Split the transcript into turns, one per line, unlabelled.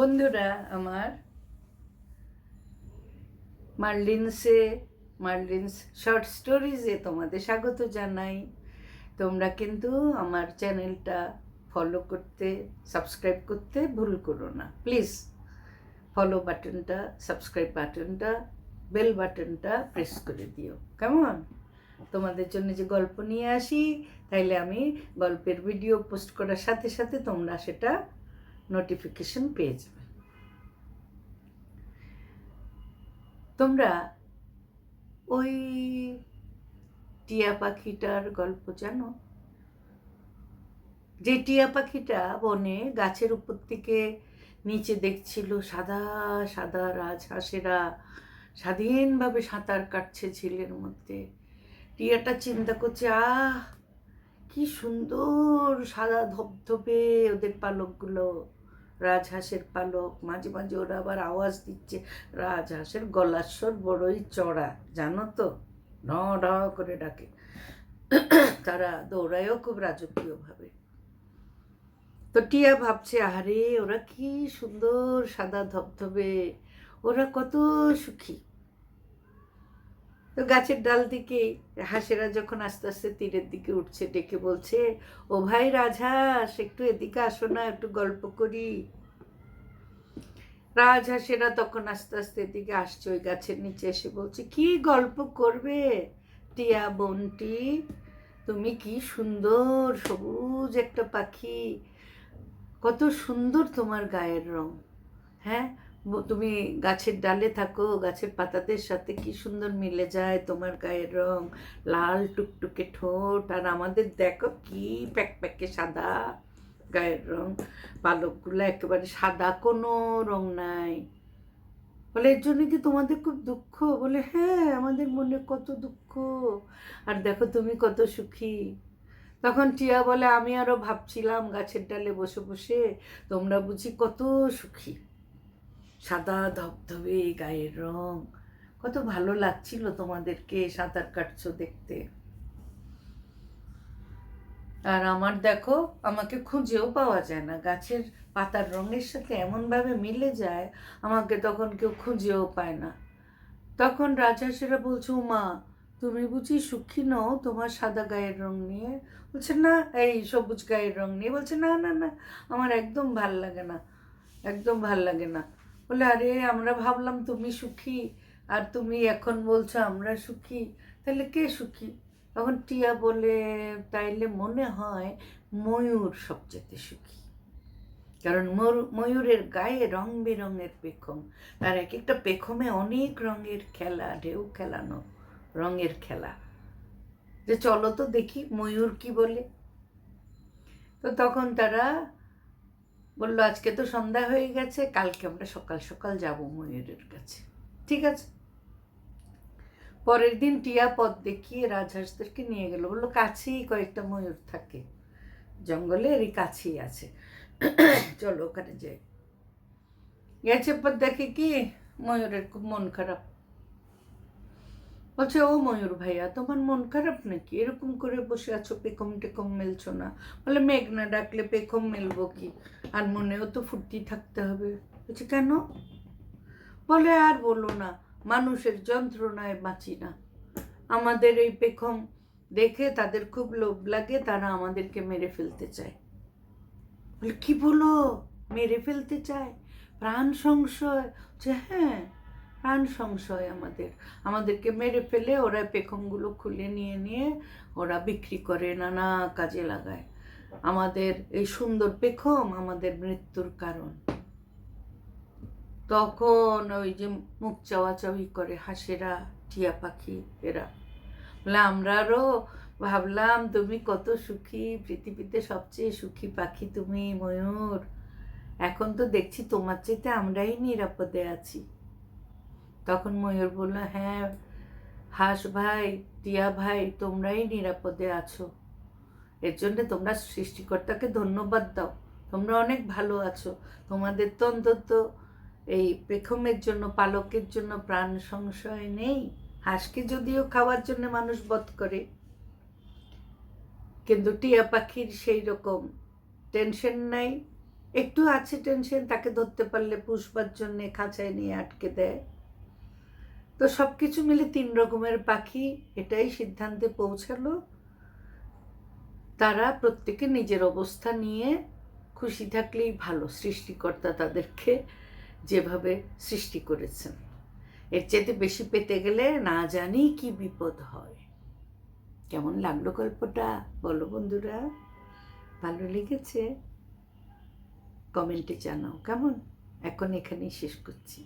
বন্ধুরা আমার। মার্লিনসে, মার্লিনস শর্ট স্টোরিজে তোমাদের স্বাগত জানাই। তোমরা কিন্তু আমার চ্যানেলটা ফলো করতে সাবস্ক্রাইব করতে ভুল করো না। প্লিজ ফলো বাটনটা সাবস্ক্রাইব বাটনটা বেল বাটনটা প্রেস করে দিও। কেমন? তোমাদের জন্য যে গল্প নিয়ে আসি, তাইলে আমি গল্পের ভিডিও পোস্ট করার সাথে সাথে তোমরা সেটা নোটিফিকেশন পেয়ে যাবে। তোমরা ওই টিয়া পাখিটার গল্প জানো? যে টিয়া পাখিটা বনে গাছের উপর থেকে নিচে দেখছিল সাদা সাদা রাজহাঁসেরা স্বাধীনভাবে সাঁতার কাটছে ঝিলের মধ্যে। টিয়াটা চিন্তা করছে, আহ, কি সুন্দর সাদা ধপধপে ওদের পালকগুলো। রাজহাঁসের পালক। মাঝে মাঝে ওরা আবার আওয়াজ দিচ্ছে, রাজহাঁসের গলার স্বর বড়ই চড়া, জানো তো? ন ঢ করে ডাকে। তারা দৌড়ায়ও খুব রাজকীয়ভাবে। তো টিয়া ভাবছে, আহারে, ওরা কি সুন্দর সাদা ধবধবে, ওরা কত সুখী। তো গাছের ডাল দিকে, হাঁসেরা যখন আস্তে আস্তে তীরের দিকে উঠছে, ডেকে বলছে, ও ভাই রাজহাঁস, একটু এদিকে আসো না, একটু গল্প করি। রাজহাঁসেরা তখন আস্তে আস্তে এদিকে আসছে, ওই গাছের নিচে এসে বলছে, কি গল্প করবে টিয়া বনটি? তুমি কি সুন্দর সবুজ একটা পাখি, কত সুন্দর তোমার গায়ের রং। হ্যাঁ তুমি গাছের ডালে থাকো, গাছের পাতাদের সাথে কি সুন্দর মিলে যায় তোমার গায়ের রং। লাল টুকটুকে ঠোঁট, আর আমাদের দেখো কি প্যাক প্যাকে সাদা গায়ের রং। পালকগুলো একেবারে সাদা, কোনো রং নাই। বলে, এর জন্য কি তোমাদের খুব দুঃখ? বলে হ্যাঁ আমাদের মনে কত দুঃখ। আর দেখো তুমি কত সুখী। তখন টিয়া বলে, আমি আরও ভাবছিলাম গাছের ডালে বসে বসে তোমরা বুঝি কত সুখী। সাদা ধবধবে গায়ের রং। কত ভালো লাগছিল তোমাদেরকে সাঁতার কাটছো দেখতে। আর আমার দেখো, আমাকে খুঁজেও পাওয়া যায় না। গাছের পাতার রঙের সাথে এমনভাবে মিলে যায়, আমাকে তখন কেউ খুঁজেও পায় না। তখন রাজহাঁসেরা বলছে মা তুমি বুঝি সুখী নও তোমার সাদা গায়ের রং নিয়ে? বলছে, না, এই সবুজ গায়ের রং নিয়ে। বলছে, না না না, আমার একদম ভালো লাগে না, একদম ভালো লাগে না। বলে, আরে, আমরা ভাবলাম তুমি সুখী আর তুমি এখন বলছো আমরা সুখী। তাহলে কে সুখী? তখন টিয়া বলে, তাইলে মনে হয় ময়ূর সবচেয়ে সুখী। কারণ ময়ূর- ময়ূরের গায়ে রং বেরঙের পেখম। তার এক একটা পেখমে অনেক রঙের খেলা, ঢেউ খেলানো রঙের খেলা। যে চলো তো দেখি ময়ূর কি বলে। তো তখন তারা বলল, আজকে তো সন্ধ্যা হয়ে গেছে, কালকে আমরা সকাল সকাল যাব ময়ূরের কাছে। ঠিক আছে। পরের দিন টিয়া পথ দেখিয়ে রাজহাঁসদেরকে নিয়ে গেল। বলল, কাছেই কয়েকটা ময়ূর থাকে। জঙ্গলে এরই কাছেই আছে। চলো ওখানে যাই। গেছে পর দেখে কি? ময়ূরের খুব মন খারাপ। বলছে, ও ময়ূর ভাইয়া, তোমার মন খারাপ নাকি? এরকম করে বসে আছো, পেখম টেখম মেলছো না? বলে মেঘ না ডাকলে পেখম মেলবো কি? আর মনেও তো ফুর্তি থাকতে হবে। বলছে, কেন? বলে, আর বলো না, মানুষের যন্ত্রণায় বাঁচি না। আমাদের এই পেখম দেখে তাদের খুব লোভ লাগে, তারা আমাদেরকে মেরে ফেলতে চায়। বলে, কি বলো? মেরে ফেলতে চায়? প্রাণ সংশয়? যে হ্যাঁ। প্রাণ সংশয় আমাদের। আমাদেরকে মেরে ফেলে ওরা পেখমগুলো খুলে নিয়ে নিয়ে ওরা বিক্রি করে, নানা কাজে লাগায়। আমাদের এই সুন্দর পেখম আমাদের মৃত্যুর কারণ। তখন ওই যে মুখ চাওয়াচাওয়ি করে হাঁসেরা, টিয়া পাখি এরা। বলে, আমরা আরও ভাবলাম তুমি কত সুখী, পৃথিবীতে সবচেয়ে সুখী পাখি তুমি, ময়ূর। এখন তো দেখছি তোমার চাইতে আমরাই নিরাপদে আছি। তখন ময়ূর বলল হ্যাঁ হাঁস ভাই, টিয়া ভাই, তোমরাই নিরাপদে আছো। এর জন্য তোমরা সৃষ্টিকর্তাকে ধন্যবাদ দাও। তোমরা অনেক ভালো আছো। তোমাদের তো অন্তত এই পেখমের জন্য, পালকের জন্য প্রাণ সংশয় নেই। হাঁসকে যদিও খাওয়ার জন্য মানুষ বধ করে, কিন্তু টিয়া পাখির সেই রকম টেনশন নাই। একটু আছে টেনশন, তাকে ধরতে পারলে পুষবার জন্যে খাঁচায় নিয়ে আটকে দেয়। তো সব কিছু মিলে তিন রকমের পাখি, এটাই সিদ্ধান্তে পৌঁছালো। তারা প্রত্যেকে নিজের অবস্থা নিয়ে খুশি থাকলেই ভালো, সৃষ্টিকর্তা তাদেরকে যেভাবে সৃষ্টি করেছেন। এর চেয়ে বেশি পেতে গেলে না জানি কি বিপদ হয়। কেমন লাগল গল্পটা? বলো বন্ধুরা, ভালো লেগেছে? কমেন্টে জানাও, কেমন? এখন এখানেই শেষ করছি।